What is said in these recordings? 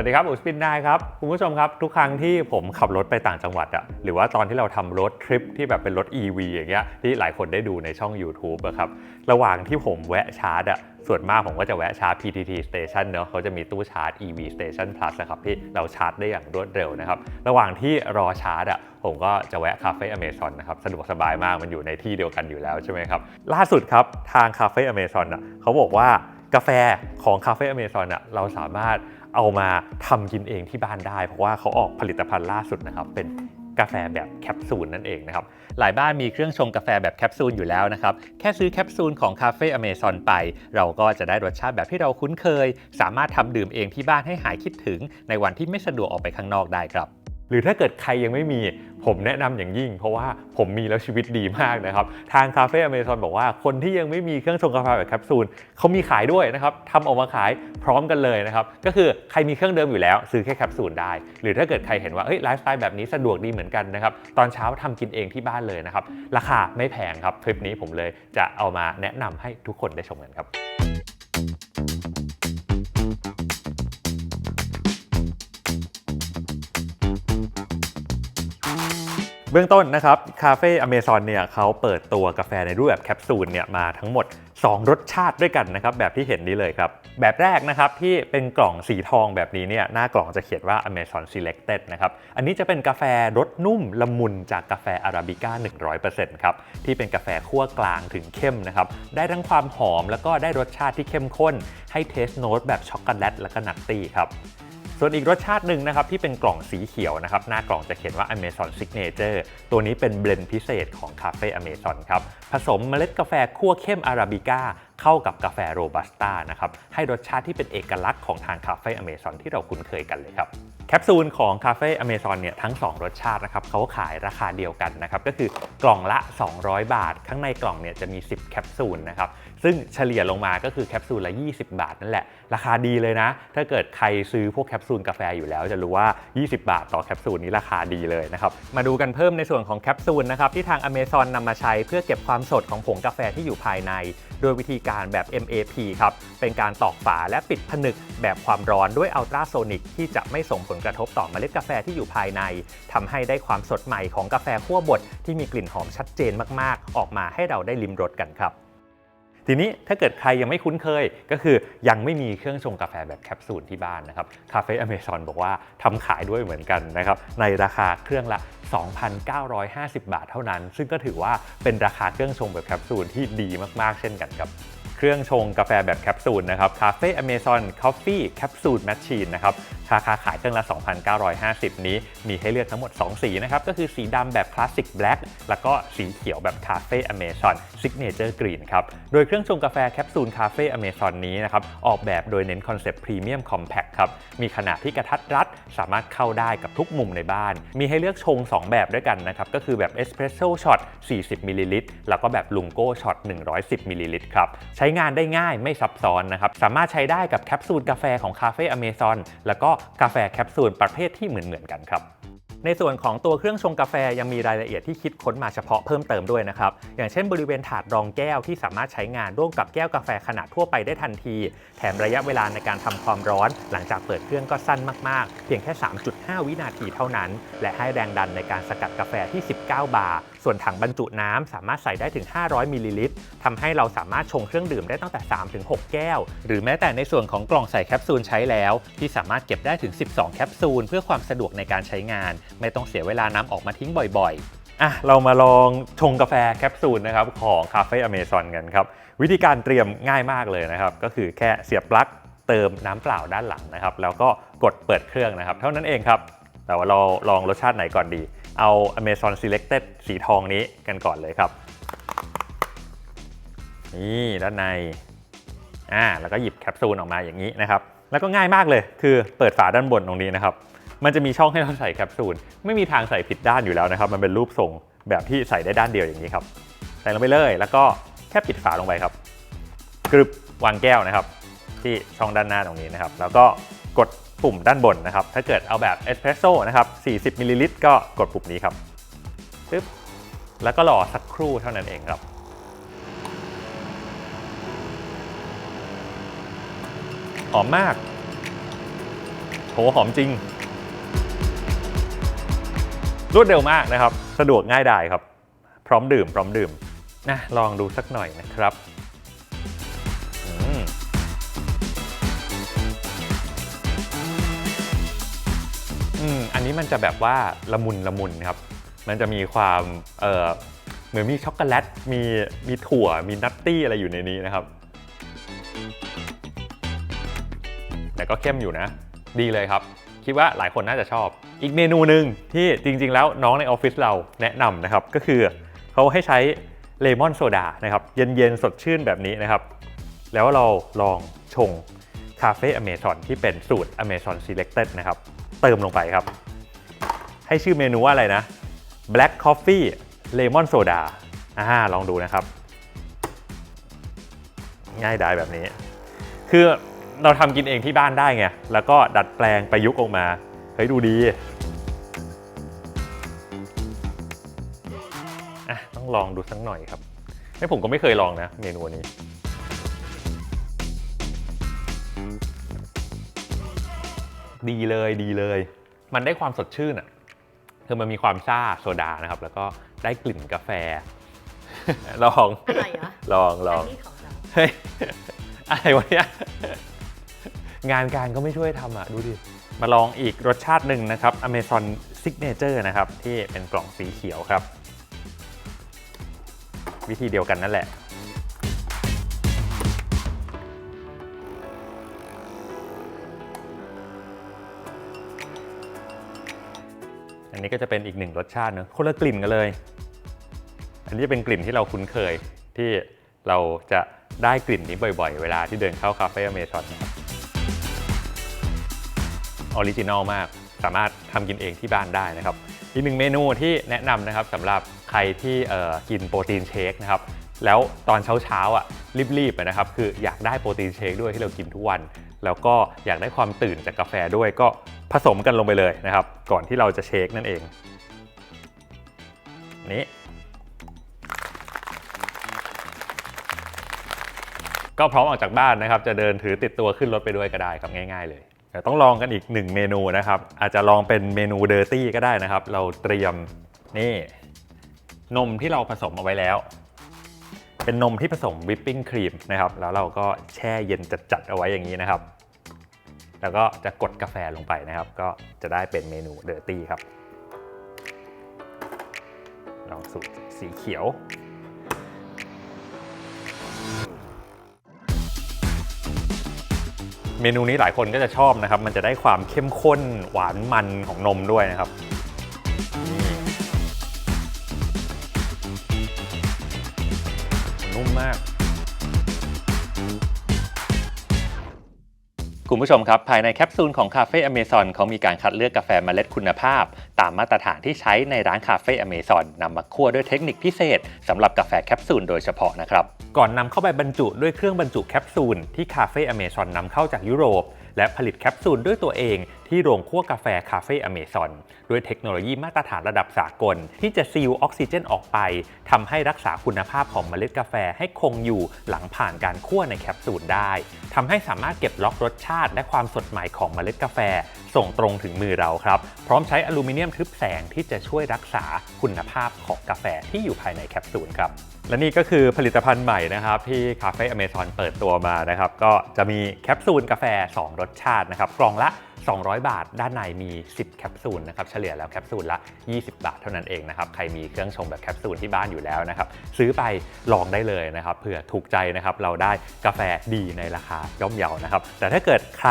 วัสดีครับอุสปินได้ครับ คุณผู้ชมครับ ทุกครั้งที่ผมขับรถไปต่างจังหวัดอะหรือว่าตอนที่เราทำรถทริปที่แบบเป็นรถ EV อย่างเงี้ยที่หลายคนได้ดูในช่อง YouTube อะครับระหว่างที่ผมแวะชาร์จอะส่วนมากผมก็จะแวะชาร์จ PTT Station เนอะเขาจะมีตู้ชาร์จ EV Station Plus นะครับที่เราชาร์จได้อย่างรวดเร็วนะครับ ระหว่างที่รอชาร์จอะผมก็จะแวะคาเฟ่อเมซอนนะครับสะดวกสบายมากมันอยู่ในที่เดียวกันอยู่แล้วใช่ไหมครับ ล่าสุดครับทางคาเฟ่อเมซอนอะเขาบอกว่ากาแฟของคาเฟ่อเมซอนอะเราสามารถ เอามาทำกินเองที่บ้านได้ เพราะว่าเขาออกผลิตภัณฑ์ล่าสุดนะครับ เป็นกาแฟแบบแคปซูลนั่นเองนะครับ หลายบ้านมีเครื่องชงกาแฟแบบแคปซูลอยู่แล้วนะครับ แค่ซื้อแคปซูลของคาเฟ่อเมซอนไป เราก็จะได้รสชาติแบบที่เราคุ้นเคย สามารถทำดื่มเองที่บ้านให้หายคิดถึงในวันที่ไม่สะดวกออกไปข้างนอกได้ครับ หรือถ้าเกิดใครยังไม่มีผมแนะนำอย่างยิ่ง เพราะว่าผมมีแล้วชีวิตดีมากนะครับ ทางคาเฟ่อเมซอนบอกว่าคนที่ยังไม่มีเครื่องชงกาแฟแบบแคปซูลเขามีขายด้วยนะครับทำออกมาขายพร้อมกันเลยนะครับ ก็คือใครมีเครื่องเดิมอยู่แล้ว ซื้อแค่แคปซูลได้ หรือถ้าเกิดใครเห็นว่าเอ้ยไลฟ์สไตล์แบบนี้สะดวกดีเหมือนกันนะครับ ตอนเช้าทำกินเองที่บ้านเลยนะครับ ราคาไม่แพงครับทริปนี้ผมเลยจะเอามาแนะนำให้ทุกคนได้ชมกันครับ เบื้องต้นนะครับคาเฟ่อเมซอนเนี่ยเขาเปิดตัวกาแฟในรูปแบบแคปซูลเนี่ยมาทั้งหมด 2 รสชาติด้วยกันนะครับแบบที่เห็นนี้เลยครับ แบบแรกนะครับที่เป็นกล่องสีทองแบบนี้เนี่ยหน้ากล่องจะเขียนว่า Amazon Selected นะครับอันนี้จะเป็นกาแฟรสนุ่มละมุนจากกาแฟอาราบิก้า 100%ครับที่เป็นกาแฟคั่วกลางถึงเข้มนะครับได้ทั้งความหอมแล้วก็ได้รสชาติที่เข้มข้น ให้เทสโนตแบบช็อกโกแลตและก็นัตตี้ครับ ส่วนอีกรสชาติหนึ่งนะครับที่เป็นกล่องสีเขียวนะครับหน้ากล่องจะเขียนว่า Amazon Signature ตัวนี้เป็นเบลนด์พิเศษของคาเฟ่ Amazon ครับผสมเมล็ดกาแฟคั่วเข้มอาราบิก้าเข้ากับกาแฟโรบัสต้านะครับให้รสชาติที่เป็นเอกลักษณ์ของทางคาเฟ่ Amazon ที่เราคุ้นเคยกันเลยครับแคปซูลของคาเฟ่อเมซอนเนี่ยทั้ง 2 รสชาตินะครับเขาขายราคาเดียวกันนะครับก็คือกล่องละ 200 บาท ข้างในกล่องเนี่ยจะมี 10 แคปซูลนะครับ ซึ่งเฉลี่ยลงมาก็คือแคปซูลละ 20 บาทนั่นแหละ ราคาดีเลยนะ ถ้าเกิดใครซื้อพวกแคปซูลกาแฟอยู่แล้ว จะรู้ว่า 20 บาทต่อแคปซูลนี้ราคาดีเลยนะครับ มาดูกันเพิ่มในส่วนของแคปซูลนะครับที่ทาง Amazon นำมาใช้เพื่อเก็บความสดของผงกาแฟที่อยู่ภายใน โดยวิธีการแบบ MAP ครับ เป็นการตอกฝาและปิดผนึกแบบความร้อนด้วยอัลตราโซนิกที่จะไม่ส่งผลกระทบต่อเมล็ดกาแฟที่อยู่ภายในทำให้ได้ความสดใหม่ของกาแฟคั่วบดที่มีกลิ่นหอมชัดเจนมาก ๆ ออกมาให้เราได้ลิ้มรสกันครับ ทีนี้ถ้าเกิดใครยังไม่คุ้นเคย ก็คือยังไม่มีเครื่องชงกาแฟแบบแคปซูลที่บ้านนะครับคาเฟ่อเมซอนบอกว่าทำขายด้วยเหมือนกันนะครับในราคาเครื่องละ 2,950 บาทเท่านั้น ซึ่งก็ถือว่าเป็นราคาเครื่องชงแบบแคปซูลที่ดีมากๆ เช่นกันครับ เครื่องชงกาแฟแบบแคปซูลนะครับคาเฟ่อเมซอนคอฟฟี่แคปซูลแมชชีนนะครับราคาขายเครื่องละ 2,950 นี้มีให้เลือกทั้งหมด 2 สีนะครับ ก็คือสีดำแบบคลาสสิกแบล็กแล้วก็สีเขียวแบบคาเฟ่อเมซอนซิกเนเจอร์กรีนครับ โดยเครื่องชงกาแฟแคปซูลคาเฟ่อเมซอนนี้นะครับ ออกแบบโดยเน้นคอนเซปต์พรีเมียมคอมแพคครับ มีขนาดที่กระทัดรัด สามารถเข้าได้กับทุกมุมในบ้าน มีให้เลือกชง 2 แบบด้วยกันนะครับ ก็คือแบบเอสเพรสโซ่ช็อต40มิลลิลิตรแล้วก็แบบลุงโก้ช็อต110มิลลิลิตรครับใช้งานได้ง่ายไม่ซับซ้อนนะครับสามารถใช้ได้กับแคปซูลกาแฟของคาเฟ่อเมซอนแล้วก็กาแฟแคปซูลประเภทที่เหมือนๆกันครับ ในส่วนของตัวเครื่องชงกาแฟยังมีรายละเอียดที่คิดค้นมาเฉพาะเพิ่มเติมด้วยนะครับ อย่างเช่นบริเวณถาดรองแก้วที่สามารถใช้งานร่วมกับแก้วกาแฟขนาดทั่วไปได้ทันที แถมระยะเวลาในการทำความร้อน หลังจากเปิดเครื่องก็สั้นมากๆ เพียงแค่ 3.5 วินาทีเท่านั้น และให้แรงดันในการสกัดกาแฟที่ 19 บาร์ ส่วนถังบรรจุน้ำสามารถใส่ได้ถึง 500มิลลิลิตรทำให้เราสามารถชงเครื่องดื่มได้ตั้งแต่ 3-6 แก้ว หรือแม้แต่ในส่วนของกล่องใส่แคปซูลใช้แล้ว ที่สามารถเก็บได้ถึง 12 แคปซูลเพื่อความสะดวกในการใช้งานไม่ต้องเสียเวลาน้ำออกมาทิ้งบ่อยๆอะเรามาลองชงกาแฟแคปซูลนะครับของคาเฟ่อเมซอนกันครับ วิธีการเตรียมง่ายมากเลยนะครับ ก็คือแค่เสียบปลั๊กเติมน้ำเปล่าด้านหลังนะครับ แล้วก็กดเปิดเครื่องนะครับ เท่านั้นเองครับ แต่ว่าเราลองรสชาติไหนก่อนดี เอา Amazon Selected สีทองนี้กันก่อนเลยครับ นี่ด้านในอ่าแล้วก็หยิบแคปซูลออกมาอย่างนี้นะครับ แล้วก็ง่ายมากเลยคือเปิดฝาด้านบนตรงนี้นะครับ มันจะมีช่องให้เราใส่แคปซูลไม่มีทางใส่ผิดด้านอยู่แล้วนะครับ มันเป็นรูปทรงแบบที่ใส่ได้ด้านเดียวอย่างนี้ครับ ใส่ลงไปเลยแล้วก็แค่ปิดฝาลงไปครับกรึบวางแก้วนะครับ ที่ช่องด้านหน้าตรงนี้นะครับ แล้วก็กดปุ่มด้านบนนะครับ ถ้าเกิดเอาแบบเอสเพรสโซ่นะครับ 40มิลลิลิตรก็กดปุ่มนี้ครับปึ๊บแล้วก็รอสักครู่เท่านั้นเองครับหอมมาก โห หอมจริง รวดเร็วมากนะครับ สะดวกง่ายดายครับ พร้อมดื่ม พร้อมดื่มนะลองดูสักหน่อยนะครับอืมอันนี้มันจะแบบว่าละมุนละมุนครับ มันจะมีความเอ่อเหมือนมีช็อกโกแลต มีมีถั่ว มีนัตตี้อะไรอยู่ในนี้นะครับ แต่ก็เข้มอยู่นะ ดีเลยครับ คิดว่าหลายคนน่าจะชอบ อีกเมนูหนึ่งที่จริง ๆ แล้วน้องในออฟฟิศเราแนะนำนะครับ ก็คือเขาให้ใช้เลมอนโซดานะครับ เย็น ๆ สดชื่นแบบนี้นะครับ แล้วเราลองชงคาเฟ่อเมซอนที่เป็นสูตรอเมซอน Selected นะครับ เติมลงไปครับ ให้ชื่อเมนูว่าอะไรนะ Black Coffee Lemon Soda อ่าลองดูนะครับ ง่ายดายแบบนี้ คือ เราทำกินเองที่บ้านได้ไง แล้วก็ดัดแปลงประยุกต์ออกมา เฮ้ยดูดีอะต้องลองดูสักหน่อยครับไม่ผมก็ไม่เคยลองนะ เมนูนี้ ดีเลยดีเลย มันได้ความสดชื่นอะคือมันมีความซ่าโซดานะครับ แล้วก็ได้กลิ่นกาแฟ ลองอะไรเหรอลองลองนนี้ของเรา เฮ้ย อะไรวะเนี่ย งานการก็ไม่ช่วยทำอะ ดูดิ มาลองอีกรสชาติหนึ่งนะครับ Amazon Signature นะครับ ที่เป็นกล่องสีเขียวครับ วิธีเดียวกันนั่นแหละ อันนี้ก็จะเป็นอีกหนึ่งรสชาติเนอะคนละกลิ่นกันเลย อันนี้เป็นกลิ่นที่เราคุ้นเคยที่เราจะได้กลิ่นนี้บ่อยๆ เวลาที่เดินเข้าคาเฟ่อเมซอนนะครับ ออริจินอลมาก สามารถทำกินเองที่บ้านได้นะครับ อีกหนึ่งเมนูที่แนะนำนะครับสำหรับใครที่กินโปรตีนเชคนะครับแล้วตอนเช้าๆอะรีบๆนะครับคืออยากได้โปรตีนเชคด้วยที่เรากินทุกวัน แล้วก็อยากได้ความตื่นจากกาแฟด้วยก็ผสมกันลงไปเลยนะครับ ก่อนที่เราจะเชคนั่นเองนี่ก็พร้อมออกจากบ้านนะครับ จะเดินถือติดตัวขึ้นรถไปด้วยก็ได้ครับง่าย ๆ เลย เดี๋ยวต้องลองกันอีกหนึ่งเมนูนะครับ อาจจะลองเป็นเมนูเดอร์ตี้ก็ได้นะครับ เราเตรียมนี่นมที่เราผสมเอาไว้แล้ว เป็นนมที่ผสมวิปปิ้งครีมนะครับ แล้วเราก็แช่เย็นจัดๆเอาไว้อย่างนี้นะครับ แล้วก็จะกดกาแฟลงไปนะครับ ก็จะได้เป็นเมนูเดอร์ตี้ครับลองสูตรสีเขียว เมนูนี้หลายคนก็จะชอบนะครับ มันจะได้ความเข้มข้นหวานมันของนมด้วยนะครับ ผู้ชมครับ ภายในแคปซูลของคาเฟ่อเมซอนเขามีการคัดเลือกกาแฟเมล็ดคุณภาพ ตามมาตรฐานที่ใช้ในร้านคาเฟ่อเมซอนนำมาคั่วด้วยเทคนิคพิเศษสำหรับกาแฟแคปซูลโดยเฉพาะนะครับ ก่อนนำเข้าไปบรรจุด้วยเครื่องบรรจุแคปซูลที่คาเฟ่อเมซอนนำเข้าจากยุโรป และผลิตแคปซูลด้วยตัวเองที่โรงคั่วกาแฟคาเฟ่อเมซอนด้วยเทคโนโลยีมาตรฐานระดับสากล ที่จะซีลออกซิเจนออกไปทำให้รักษาคุณภาพของเมล็ดกาแฟให้คงอยู่หลังผ่านการคั่วในแคปซูลได้ทำให้สามารถเก็บล็อกรสชาติ และความสดใหม่ของเมล็ดกาแฟ ส่งตรงถึงมือเราครับ พร้อมใช้อลูมิเนียมทึบแสงที่จะช่วยรักษาคุณภาพของกาแฟที่อยู่ภายในแคปซูลครับ และนี่ก็คือผลิตภัณฑ์ใหม่นะครับ ที่คาเฟ่อเมซอนเปิดตัวมานะครับ ก็จะมีแคปซูลกาแฟ 2 รสชาตินะครับ กล่องละ 200 บาท ด้านในมี 10 แคปซูลนะครับ เฉลี่ยแล้วแคปซูลละ 20 บาทเท่านั้นเองนะครับ ใครมีเครื่องชงแบบแคปซูลที่บ้านอยู่แล้วนะครับ ซื้อไปลองได้เลยนะครับ เผื่อถูกใจนะครับ เราได้กาแฟดีในราคาย่อมเยานะครับ แต่ถ้าเกิดใคร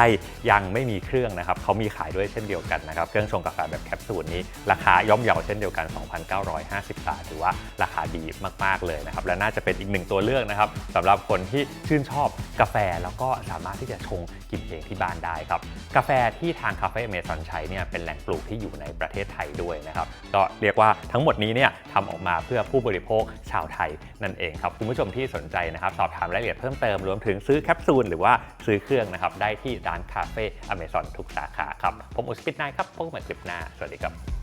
ยังไม่มีเครื่องนะครับ เขามีขายด้วยเช่นเดียวกันนะครับ เครื่องชงกาแฟแบบแคปซูลนี้ ราคาย่อมเยาเช่นเดียวกัน 2,950 บาท ถือว่าราคาดีมาก ๆ เลยนะครับ และน่าจะเป็นอีกหนึ่งตัวเลือกนะครับสำหรับคนที่ชื่นชอบกาแฟแล้วก็สามารถที่จะชงกินเองที่บ้านได้ครับ กาแฟทที่ทางคาเฟ่อเมซอนใช้เนี่ยเป็นแหล่งปลูกที่อยู่ในประเทศไทยด้วยนะครับก็เรียกว่าทั้งหมดนี้เนี่ยทำออกมาเพื่อผู้บริโภคชาวไทยนั่นเองครับคุณผู้ชมที่สนใจนะครับสอบถามรายละเอียดเพิ่มเติมรวมถึงซื้อแคปซูลหรือว่าซื้อเครื่องนะครับได้ที่ร้านคาเฟ่อเมซอนทุกสาขาครับผมอุสปิดนายครับพบกันใหม่คลิปหน้าสวัสดีครับ